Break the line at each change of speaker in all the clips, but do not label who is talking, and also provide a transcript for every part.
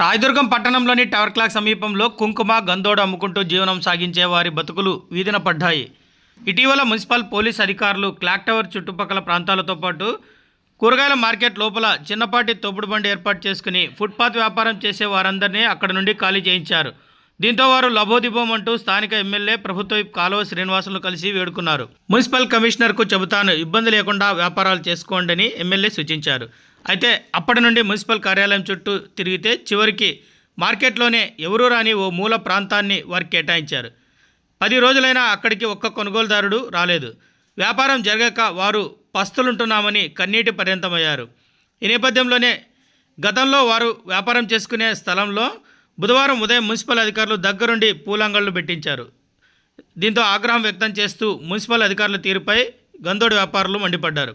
రాయదుర్గం పట్టణంలోని tower clock సమీపంలో కుంకుమ గందోడు అమ్ముకుంటూ జీవనం సాగించే వారి బతుకులు వీధిన పడ్డాయి. ఇటీవల మున్సిపల్ పోలీస్ అధికారులు క్లాక్ టవర్ చుట్టుపక్కల ప్రాంతాలతో పాటు కూరగాయల మార్కెట్ లోపల చిన్నపాటి తోపుడు బండి ఏర్పాటు చేసుకుని ఫుట్పాత్ వ్యాపారం చేసే వారందరినీ అక్కడ నుండి ఖాళీ చేయించారు. దీంతో వారు లబోదిబోం అంటూ స్థానిక ఎమ్మెల్యే ప్రభుత్వ కాలువ శ్రీనివాసులు కలిసి వేడుకున్నారు. మున్సిపల్ కమిషనర్కు చెబుతాను ఇబ్బంది లేకుండా వ్యాపారాలు చేసుకోండి అని ఎమ్మెల్యే సూచించారు. అయితే అప్పటి నుండి మున్సిపల్ కార్యాలయం చుట్టూ తిరిగితే చివరికి మార్కెట్లోనే ఎవరూ రాని ఓ మూల ప్రాంతాన్ని వారికి కేటాయించారు. పది రోజులైనా అక్కడికి ఒక్క కొనుగోలుదారుడు రాలేదు. వ్యాపారం జరగక వారు పస్తులుంటున్నామని కన్నీటి పర్యంతమయ్యారు. ఈ నేపథ్యంలోనే గతంలో వారు వ్యాపారం చేసుకునే స్థలంలో బుధవారం ఉదయం మున్సిపల్ అధికారులు దగ్గరుండి పూలంగళ్ళు పెట్టించారు. దీంతో ఆగ్రహం వ్యక్తం చేస్తూ మున్సిపల్ అధికారుల తీరుపై గందోడి వ్యాపారులు మండిపడ్డారు.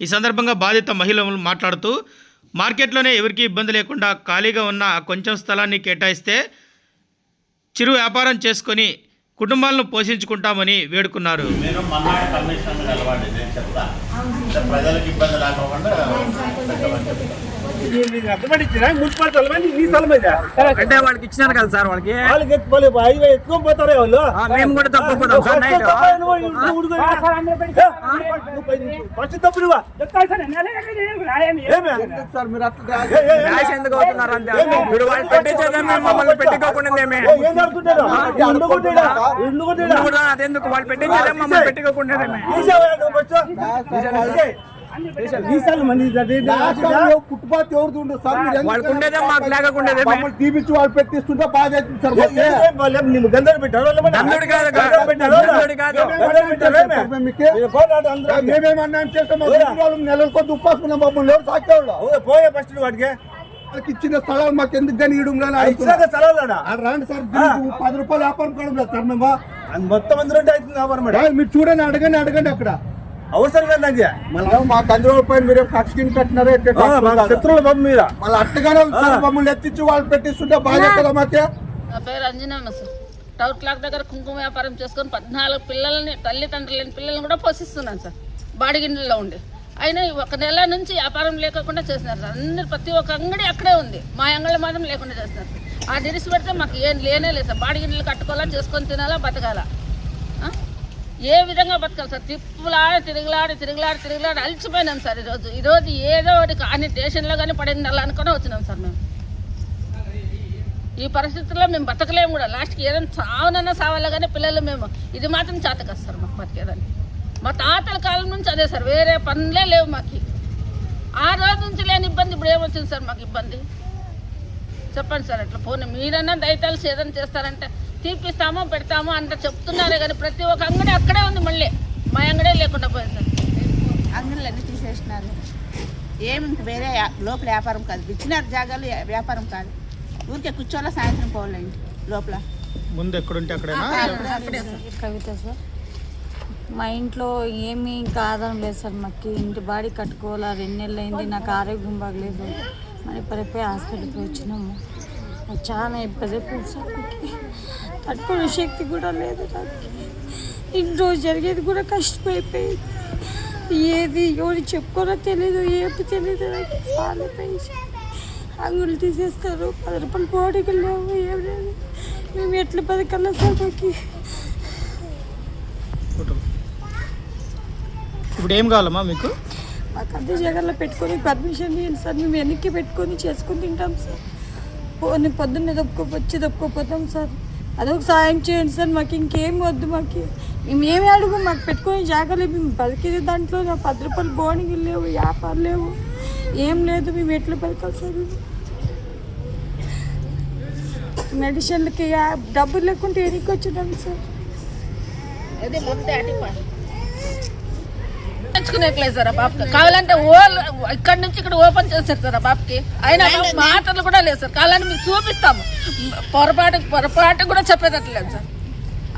ఈ సందర్భంగా బాధిత మహిళలు మాట్లాడుతూ మార్కెట్లోనే ఎవరికీ ఇబ్బంది లేకుండా ఖాళీగా ఉన్న ఆ కొంచెం స్థలాన్ని కేటాయిస్తే చిరు వ్యాపారం చేసుకొని కుటుంబాలను పోషించుకుంటామని వేడుకున్నారు.
ప్రజలకు ఇబ్బంది లేకుండా
అంటే వాళ్ళకి ఇచ్చినారు కదా సార్ వాళ్ళకి?
వాళ్ళకి ఎక్కువ పోతారే వాళ్ళు.
మేము కూడా సార్ నైట్.
ఫస్ట్ తప్పు నువ్వా?
సార్ మీరు అట్లా ఎందుకు అవుతున్నారు అంతే? ఇప్పుడు వాళ్ళు పెట్టించేదే మేము మమ్మల్ని పెట్టుకోకుండా?
ఇల్లు
కూడా అదెందుకు? వాళ్ళు పెట్టించేదే మమ్మల్ని పెట్టుకోకుండా
మంది
ఫుట్పాత్ ఎవరిది ఉండదు? సార్ మమ్మల్ని తీపిచ్చి వాళ్ళు పెట్టిస్తుంటే బాగా అవుతుంది సార్
ఏ, ఏ, ఏ, వాళ్ళు ఏం నిన్ను గంధం పెట్టారు? వాళ్ళు ఏమన్నా?
గంధుడు కాదు,
గంధం పెట్టారు? వాళ్ళు?
గంధుడు కాదు.
గంధం పెట్టారు? ఏమి?
సార్ మీకు
మీరు పోరాడు అందరూ.
మేమేమన్నా చేస్తాం? మా
పోరా.
ఇంటి వాళ్ళు నెలల కొద్ది ఉపాసుకున్నాం మమ్మల్ని ఎవరు
పోయే ఫస్ట్ వాడికి.
వాళ్ళకి ఇచ్చిన స్థలాలు మాకు ఎందుకు కానీ ఇవ్వడం రాండి సార్ పది రూపాయలు వ్యాపారం కావడం లేదు సార్ మేము.
మొత్తం అందరూ అవుతుంది వ్యాపారం
మీరు చూడండి అడగండి అడగండి అక్కడ. మళ్ళీ మీరేం కక్షకిని కట్టినారే.
శత్రువుల మీద.
మళ్ళీ అట్టగానే వాళ్ళు పెట్టిస్తుంటే బాగా కదా మాకే?
నా పేరు అంజనమ్మ సార్. టౌన్ క్లాక్ దగ్గర కుంకుమ వ్యాపారం చేసుకొని పద్నాలుగు పిల్లల్ని తల్లిదండ్రులు లేని పిల్లల్ని కూడా పోషిస్తున్నాను సార్. బాడిగిండ్లలో ఉండి. అయినా ఒక నెల నుంచి వ్యాపారం లేకుండా చేసినారు సార్. అందరు ప్రతి ఒక్క అంగడి అక్కడే ఉంది. మా అంగడి మాత్రం లేకుండా చేస్తున్నారు ఆ దిరిసి పెడితే మాకు ఏం లేనే లేదు సార్. బాడిగిండ్లు కట్టుకోవాలా చేసుకొని తినాలా బతకాలా? ఏ విధంగా బతకాలి సార్? తిప్పులాడి తిరుగులాడి తిరుగులాడి తిరుగులాడి అలిచిపోయినాం సార్ ఈరోజు. ఈరోజు ఏదో ఒకటి కానీ దేశంలో కానీ పడింది అలా అనుకుని వచ్చినాం సార్ మేము. ఈ పరిస్థితుల్లో మేము బతకలేము కూడా. లాస్ట్కి ఏదైనా చావనన్నా సావాలా కానీ పిల్లలు మేము ఇది మాత్రం చేతకొస్తారు మాకు బతికేదాన్ని మా తాతల కాలం నుంచి అదే సార్. వేరే పనులే లేవు మాకు. ఆ రోజు నుంచి లేని ఇబ్బంది ఇప్పుడు ఏమొచ్చింది సార్ మాకు ఇబ్బంది? చెప్పండి సార్ అట్లా పోనీ మీరన్నా దయతలిసి ఏదైనా చేస్తారంటే తీపిస్తామో పెడతామో అంటే చెప్తున్నారే కానీ ప్రతి ఒక్క అంగడి అక్కడే ఉంది మళ్ళీ. మా అంగడే లేకుండా పోయింది సార్.
అంగన్లన్నీ తీసేసినారు. ఏమి ఇంక వేరే లోపల వ్యాపారం కాదు. ఇచ్చినారు జాగాలు వ్యాపారం కాదు. ఊరికే కూర్చోవాలా సాయంత్రం పోవాలా ఇంటి లోపల?
ముందు ఎక్కడుంటే అక్కడేనా?
కవిత సార్. మా ఇంట్లో ఏమీ ఇంకా ఆధారం లేదు సార్ మాకు. ఇంటి బాడీ కట్టుకోవాలా రెండు నెలలు అయింది నాకు ఆరోగ్యం బాగలేదు. మరి పడిపోయి హాస్పిటల్కి వచ్చినాము. చాలా ఇబ్బంది అయిపోయింది సార్ నాకు తట్టుకునే శక్తి కూడా లేదు నాకు. ఇంట్లో జరిగేది కూడా కష్టమైపోయింది. ఏది ఎవరు చెప్పుకోరో తెలీదు ఏమి తెలీదు నాకు. చాలా పైసా అంగులు తీసేస్తారు. పది రూపాయలు బాడీకి లేవు ఏం లేదు. మేము ఎట్లా బతకాలా సార్ మాకు
ఇప్పుడు ఏం కావాలమ్మా మీకు?
మాకు అదే జగన్లో పెట్టుకొని పర్మిషన్ ఇవ్వండి సార్. మేము వెనక్కి పెట్టుకొని చేసుకొని తింటాం సార్. పోనీ పొద్దున్నే దొప్పుకో తప్పుకోపోతాం సార్. అదొక సాయం చేయండి సార్ మాకు ఇంకేం వద్దు మాకు. మేము ఏమి అడుగు మాకు పెట్టుకొని జాగ్రత్త మేము బతికేది దాంట్లో నా పది రూపాయలు బోనికి లేవు వ్యాపారం లేవు. ఏం లేదు మేము ఎట్లా బతకాలి సార్ మెడిసిన్లకి డబ్బులు లేకుంటే ఎనికి వచ్చినాం సార్?
తెచ్చుకునేట్లేదు సార్ ఆ బాబుకి. కావాలంటే ఓ ఇక్కడ నుంచి ఇక్కడ ఓపెన్ చేస్తారు సార్ ఆ బాబుకి. అయినా మాటలు కూడా లేదు సార్. కావాలంటే మీకు చూపిస్తాము. పొరపాటు పొరపాటు కూడా చెప్పేటట్లేదు సార్.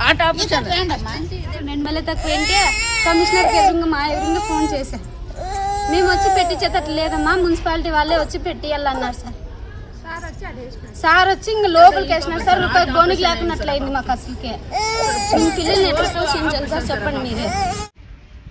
ఆ టాపిక్
తక్కువ ఏంటి కమిషనర్కి ఎదురుగా మా ఎదురుగా ఫోన్ చేశాం మేము వచ్చి పెట్టించేటట్లు లేదమ్మా మున్సిపాలిటీ వాళ్ళే వచ్చి పెట్టియాలన్నారు సార్. సార్ వచ్చి ఇంక లోపలికి వేసినారు సార్. రూపాయి బోనికి లేకున్నట్లయింది మాకు అసలుకే. మీ పిల్లల్ని ఎట్లా పోషించాలి సార్? చెప్పండి మీరే.